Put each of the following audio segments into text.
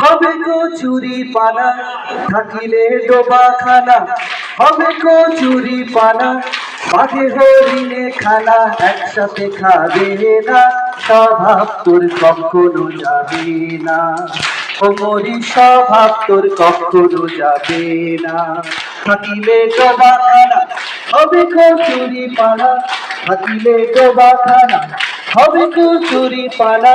হবে গো চুরি পানা থাকিলে ডোবা খানা হবে গো চুরি পানা বাঘে হরিণে খানা, একসাথে খাবে না, স্বভাব তোর কখনো যাবে না। ও মরি, স্বভাব তোর কখনো যাবে না। থাকিলে ডোবা খানা হবে গো চুরি পানা থাকিলে ডোবা খানা হবে গো চুরি পানা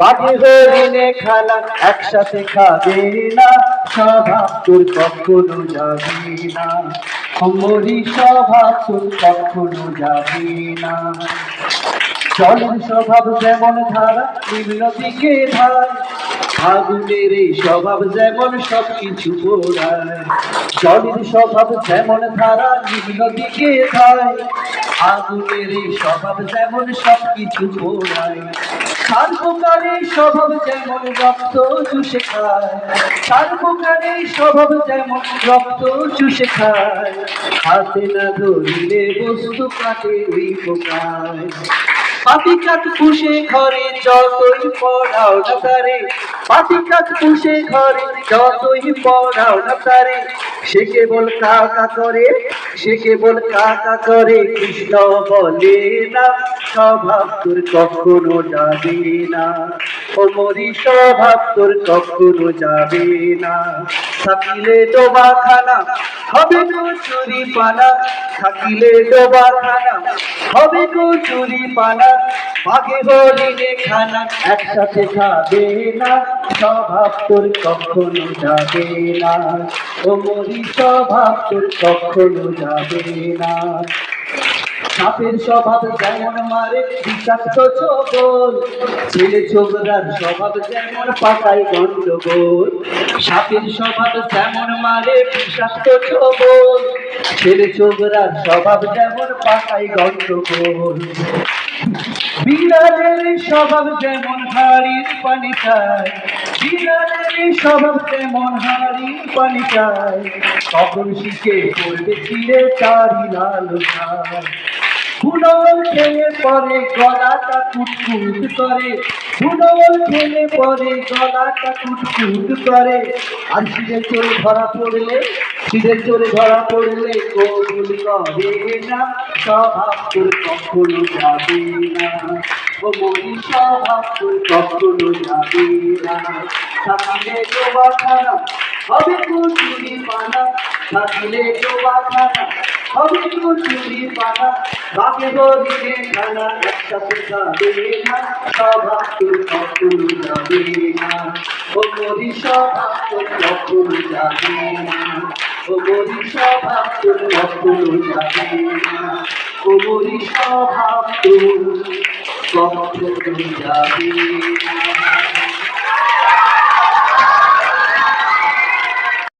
বাঘে দিনে খানা একসাথে খাবে না সভা তোর কখনো যাবে না। অমরি স্বভাব তোর কখনো যাবে না। জলের স্বভাব যেমন ধারা নিম্ন দিকে ধারা আগুনের এই স্বভাব যেমন সব কিছু পোড়ায় জলের স্বভাব যেমন ধারা নিম্ন দিকে ধায় আগুনের এই স্বভাব যেমন সব কিছু পোড়ায় সার্বকারী স্বভাব যেমন রক্ত চুষে খায়। সার্বকারী স্বভাব যেমন রক্ত চুষে খায়। হাতে না ধরিলে বস্তু কাটে ওই পোকায়। পাতি খুশে ঘরে যতই পড়াও না তারে পাতিকাত খুশে ঘরে যতই পড়াও না তারে, সে কেবল কাকা করে, সে কেবল কাকা করে, কৃষ্ণ বলে না। স্বভাব তোর কখনো যাবে না। ও মরি স্বভাব তোর কখনো যাবে না। থাকিলে ডোবা খানা হবে গো চুরি পানা থাকিলে ডোবা খানা হবে গো চুরি পানা বাঘে হরিণে খানা একসাথে খাবে না। স্বভাব তোর কখনো যাবে না। ও মরি স্বভাব তোর কখনো যাবে না। সাপের স্বভাব যেমন মারে, বিষাক্ত ছোবল। ছেলে ছোবরার স্বভাব যেমন পাকাই গন্ডগোল। সাপের স্বভাব যেমন মারে, বিষাক্ত ছোবল। ছেলে ছোবরার স্বভাব যেমন পাকাই গন্ডগোল। বিড়ালের স্বভাব যেমন হাড়ির পানি চায় বিড়ালের স্বভাব যেমন হাড়ির পানি চায় তখন শিখে করবে ছিঁড়ে তারি লাল খায় খেয়ে পরে গলাটা কুটকুট করে ফুটবল খেলে পরে গলাটা করে। আর সিঁড়ে চড়ে ধরা পড়লে সিঁড়ে চড়ে ধরা পড়লে কবুল করে না স্বভাব তোর কখনো যাবে না। ও মরি স্বভাব তোর কখনো যাবে না। থাকিলে ডোবা খানা হবে কুচুরি পানা হবে কুচুরি পানা বাকে বলিলে খানা একসাথে যাবে না স্বভাব তোর কখনো যাবে না ও যাবে না